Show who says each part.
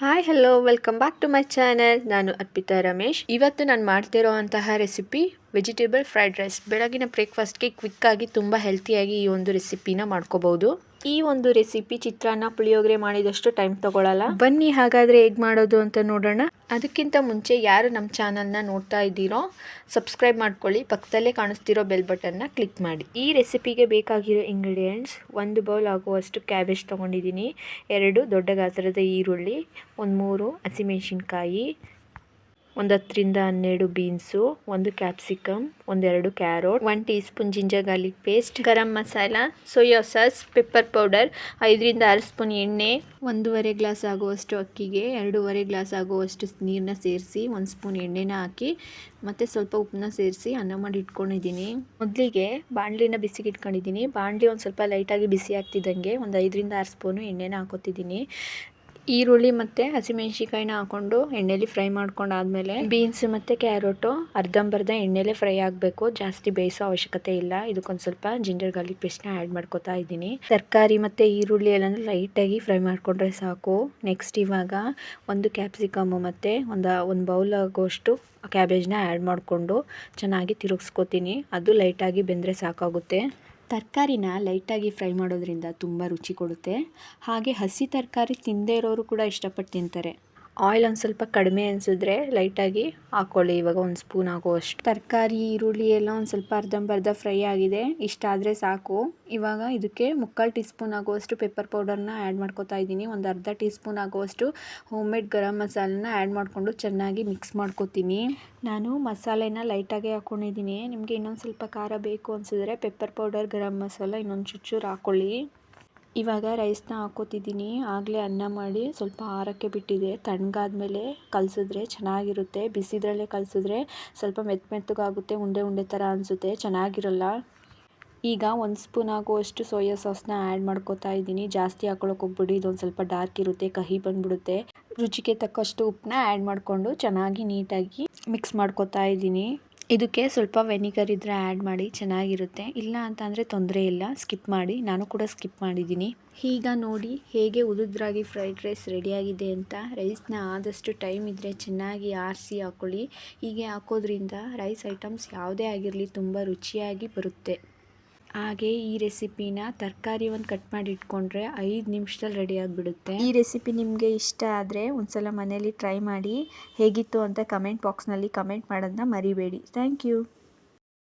Speaker 1: Hi hello welcome back to my channel ನಾನು ಅರ್ಪಿತಾ ರಮೇಶ್. ಇವತ್ತು ನಾನು ಮಾಡ್ತಿರೋ ಅಂತಹ ರೆಸಿಪಿ ವೆಜಿಟೇಬಲ್ ಫ್ರೈಡ್ ರೈಸ್ ಬೆಳಗಿನ ಬ್ರೇಕ್ಫಾಸ್ಟ್ಗೆ ಕ್ವಿಕ್ಕಾಗಿ ತುಂಬ ಹೆಲ್ತಿಯಾಗಿ ಈ ಒಂದು ರೆಸಿಪಿನ ಮಾಡ್ಕೋಬಹುದು ಈ ಒಂದು ರೆಸಿಪಿ ಚಿತ್ರಾನ್ನ, ಪುಳಿಯೋಗರೆ ಮಾಡಿದಷ್ಟು ಟೈಮ್ ತಗೊಳ್ಳಲ್ಲ ಬನ್ನಿ ಹಾಗಾದ್ರೆ ಹೇಗ್ ಮಾಡೋದು ಅಂತ ನೋಡೋಣ. ಅದಕ್ಕಿಂತ ಮುಂಚೆ ಯಾರು ನಮ್ಮ ಚಾನಲ್ನ ನೋಡ್ತಾ ಇದ್ದೀರೋ ಸಬ್ಸ್ಕ್ರೈಬ್ ಮಾಡ್ಕೊಳ್ಳಿ. ಪಕ್ಕದಲ್ಲೇ ಕಾಣಿಸ್ತಿರೋ ಬೆಲ್ ಬಟನ್ನ ಕ್ಲಿಕ್ ಮಾಡಿ. ಈ ರೆಸಿಪಿಗೆ ಬೇಕಾಗಿರೋ ಇಂಗ್ರೀಡಿಯೆಂಟ್ಸ್ ಒಂದು ಬೌಲ್ ಆಗುವಷ್ಟು ಕ್ಯಾಬೇಜ್ ತೊಗೊಂಡಿದ್ದೀನಿ. ಎರಡು ದೊಡ್ಡ ಗಾತ್ರದ ಈರುಳ್ಳಿ, ಒಂದು ಮೂರು ಹಸಿಮೆಣಸಿನ್ಕಾಯಿ ಒಂದು ಹತ್ತರಿಂದ ಹನ್ನೆರಡು ಬೀನ್ಸು, ಒಂದು ಕ್ಯಾಪ್ಸಿಕಮ್, ಒಂದೆರಡು carrot, one teaspoon ginger garlic paste, garam masala, soya sauce, pepper powder, ಐದರಿಂದ ಆರು ಸ್ಪೂನ್ ಎಣ್ಣೆ, ಒಂದೂವರೆ ಗ್ಲಾಸ್ ಆಗುವಷ್ಟು ಅಕ್ಕಿಗೆ, ಎರಡೂವರೆ ಗ್ಲಾಸ್ ಆಗುವಷ್ಟು ನೀರನ್ನ ಸೇರಿಸಿ, ಒಂದು ಸ್ಪೂನ್ ಎಣ್ಣೆನ ಹಾಕಿ, ಮತ್ತು ಸ್ವಲ್ಪ ಉಪ್ಪನ್ನ ಸೇರಿಸಿ ಅನ್ನ ಮಾಡಿ ಇಟ್ಕೊಂಡಿದ್ದೀನಿ. ಮೊದಲಿಗೆ ಬಾಣಲಿನ ಬಿಸಿಗೆ ಇಟ್ಕೊಂಡಿದ್ದೀನಿ. ಬಾಣಲಿ ಒಂದು ಸ್ವಲ್ಪ ಲೈಟಾಗಿ ಬಿಸಿ ಆಗ್ತಿದ್ದಂಗೆ ಒಂದು ಐದರಿಂದ ಆರು ಸ್ಪೂನು ಎಣ್ಣೆನ ಹಾಕೋತಿದ್ದೀನಿ. ಈರುಳ್ಳಿ ಮತ್ತು ಹಸಿಮೆಣಸಿಕಾಯಿನ ಹಾಕೊಂಡು ಎಣ್ಣೆಲಿ ಫ್ರೈ ಮಾಡ್ಕೊಂಡಾದ್ಮೇಲೆ ಬೀನ್ಸ್ ಮತ್ತು ಕ್ಯಾರೆಟು, ಅರ್ಧಂಬರ್ಧ ಎಣ್ಣೆಲೆ ಫ್ರೈ ಆಗಬೇಕು. ಜಾಸ್ತಿ ಬೇಯಿಸೋ ಅವಶ್ಯಕತೆ ಇಲ್ಲ. ಇದಕ್ಕೊಂದು ಸ್ವಲ್ಪ ಜಿಂಜರ್ ಗಾರ್ಲಿಕ್ ಪೇಸ್ಟ್ನ ಆ್ಯಡ್ ಮಾಡ್ಕೊತಾ ಇದ್ದೀನಿ. ತರಕಾರಿ ಮತ್ತು ಈರುಳ್ಳಿ ಎಲ್ಲನೂ ಲೈಟಾಗಿ ಫ್ರೈ ಮಾಡಿಕೊಂಡ್ರೆ ಸಾಕು. ನೆಕ್ಸ್ಟ್ ಇವಾಗ ಒಂದು ಕ್ಯಾಪ್ಸಿಕಮ್ಮು ಮತ್ತು ಒಂದು ಒಂದು ಬೌಲ್ ಆಗೋಷ್ಟು ಕ್ಯಾಬೇಜ್ನ ಆ್ಯಡ್ ಮಾಡಿಕೊಂಡು ಚೆನ್ನಾಗಿ ತಿರುಗಿಸ್ಕೊತೀನಿ. ಅದು ಲೈಟಾಗಿ ಬೆಂದರೆ ಸಾಕಾಗುತ್ತೆ. ತರಕಾರಿನ ಲೈಟಾಗಿ ಫ್ರೈ ಮಾಡೋದ್ರಿಂದ ತುಂಬ ರುಚಿ ಕೊಡುತ್ತೆ. ಹಾಗೆ ಹಸಿ ತರಕಾರಿ ತಿಂದೇ ಇರೋರು ಕೂಡ ಇಷ್ಟಪಟ್ಟು ತಿಂತಾರೆ. ಆಯಿಲ್ ಒಂದು ಸ್ವಲ್ಪ ಕಡಿಮೆ ಅನಿಸಿದ್ರೆ ಲೈಟಾಗಿ ಹಾಕ್ಕೊಳ್ಳಿ ಇವಾಗ ಒಂದು ಸ್ಪೂನ್ ಆಗುವಷ್ಟು ತರಕಾರಿ, ಈರುಳ್ಳಿ ಎಲ್ಲ ಒಂದು ಸ್ವಲ್ಪ ಅರ್ಧಂಬರ್ಧ ಫ್ರೈ ಆಗಿದೆ. ಇಷ್ಟಾದರೆ ಸಾಕು. ಇವಾಗ ಇದಕ್ಕೆ ಮುಕ್ಕಾಲು ಟೀ ಸ್ಪೂನ್ ಆಗುವಷ್ಟು ಪೆಪ್ಪರ್ ಪೌಡರ್ನ ಆ್ಯಡ್ ಮಾಡ್ಕೊತಾ ಇದ್ದೀನಿ. ಒಂದು ಅರ್ಧ ಟೀ ಸ್ಪೂನ್ ಆಗುವಷ್ಟು ಹೋಮ್ ಮೇಡ್ ಗರಂ ಮಸಾಲೆನ ಆ್ಯಡ್ ಮಾಡಿಕೊಂಡು ಚೆನ್ನಾಗಿ ಮಿಕ್ಸ್ ಮಾಡ್ಕೊತೀನಿ. ನಾನು ಮಸಾಲೆನ ಲೈಟಾಗಿ ಹಾಕ್ಕೊಂಡಿದ್ದೀನಿ ನಿಮಗೆ ಇನ್ನೊಂದು ಸ್ವಲ್ಪ ಖಾರ ಬೇಕು ಅನಿಸಿದ್ರೆ ಪೆಪ್ಪರ್ ಪೌಡರ್, ಗರಂ ಮಸಾಲ ಇನ್ನೊಂದು ಚುಚ್ಚೂರು ಹಾಕ್ಕೊಳ್ಳಿ ಇವಾಗ ರೈಸ್ನ ಹಾಕೋತಿದ್ದೀನಿ ಆಗಲೇ ಅನ್ನ ಮಾಡಿ ಸ್ವಲ್ಪ ಆರಕ್ಕೆ ಬಿಟ್ಟಿದೆ. ತಣ್ಣಗಾದ್ಮೇಲೆ ಕಲಸಿದ್ರೆ ಚೆನ್ನಾಗಿರುತ್ತೆ. ಬಿಸಿದ್ರಲ್ಲೇ ಕಲಸಿದ್ರೆ ಸ್ವಲ್ಪ ಮೆತ್ತ ಮೆತ್ತಗಾಗುತ್ತೆ, ಉಂಡೆ ಉಂಡೆ ಥರ ಅನಿಸುತ್ತೆ. ಚೆನ್ನಾಗಿರಲ್ಲ. ಈಗ ಒಂದು ಸ್ಪೂನ್ ಆಗುವಷ್ಟು ಸೋಯಾ ಸಾಸ್ನ ಆ್ಯಡ್ ಮಾಡ್ಕೋತಾ ಇದ್ದೀನಿ. ಜಾಸ್ತಿ ಹಾಕೊಳಕ್ಕೆ ಹೋಗ್ಬಿಡಿ. ಇದೊಂದು ಸ್ವಲ್ಪ ಡಾರ್ಕ್ ಇರುತ್ತೆ, ಕಹಿ ಬಂದ್ಬಿಡುತ್ತೆ. ರುಚಿಗೆ ತಕ್ಕಷ್ಟು ಉಪ್ಪನ್ನ ಆ್ಯಡ್ ಮಾಡಿಕೊಂಡು ಚೆನ್ನಾಗಿ ನೀಟಾಗಿ ಮಿಕ್ಸ್ ಮಾಡ್ಕೋತಾ ಇದ್ದೀನಿ. ಇದಕ್ಕೆ ಸ್ವಲ್ಪ ವೆನಿಗರ್ ಇದ್ದರೆ ಆ್ಯಡ್ ಮಾಡಿ ಚೆನ್ನಾಗಿರುತ್ತೆ. ಇಲ್ಲ ಅಂತ ಅಂದರೆ ತೊಂದರೆ ಇಲ್ಲ. ಸ್ಕಿಪ್ ಮಾಡಿ. ನಾನು ಕೂಡ ಸ್ಕಿಪ್ ಮಾಡಿದ್ದೀನಿ. ಈಗ ನೋಡಿ ಹೇಗೆ ಉದುದ್ರಾಗಿ ಫ್ರೈಡ್ ರೈಸ್ ರೆಡಿಯಾಗಿದೆ ಅಂತ. ರೈಸ್ನ ಆದಷ್ಟು ಟೈಮ್ ಇದ್ದರೆ ಚೆನ್ನಾಗಿ ಆರಿಸಿ ಹಾಕೊಳ್ಳಿ. ಹೀಗೆ ಹಾಕೋದ್ರಿಂದ ರೈಸ್ ಐಟಮ್ಸ್ ಯಾವುದೇ ಆಗಿರಲಿ ತುಂಬ ರುಚಿಯಾಗಿ ಬರುತ್ತೆ. ಹಾಗೆ ಈ ರೆಸಿಪಿನ ತರಕಾರಿ ಒಂದು ಕಟ್ ಮಾಡಿ ಇಟ್ಕೊಂಡ್ರೆ ಐದು ನಿಮಿಷದಲ್ಲಿ ರೆಡಿ ಆಗಿಬಿಡುತ್ತೆ. ಈ ರೆಸಿಪಿ ನಿಮಗೆ ಇಷ್ಟ ಆದರೆ ಒಂದ್ಸಲ ಮನೇಲಿ ಟ್ರೈ ಮಾಡಿ ಹೇಗಿತ್ತು ಅಂತ ಕಮೆಂಟ್ ಬಾಕ್ಸ್ನಲ್ಲಿ ಕಮೆಂಟ್ ಮಾಡೋದನ್ನ ಮರಿಬೇಡಿ. Thank you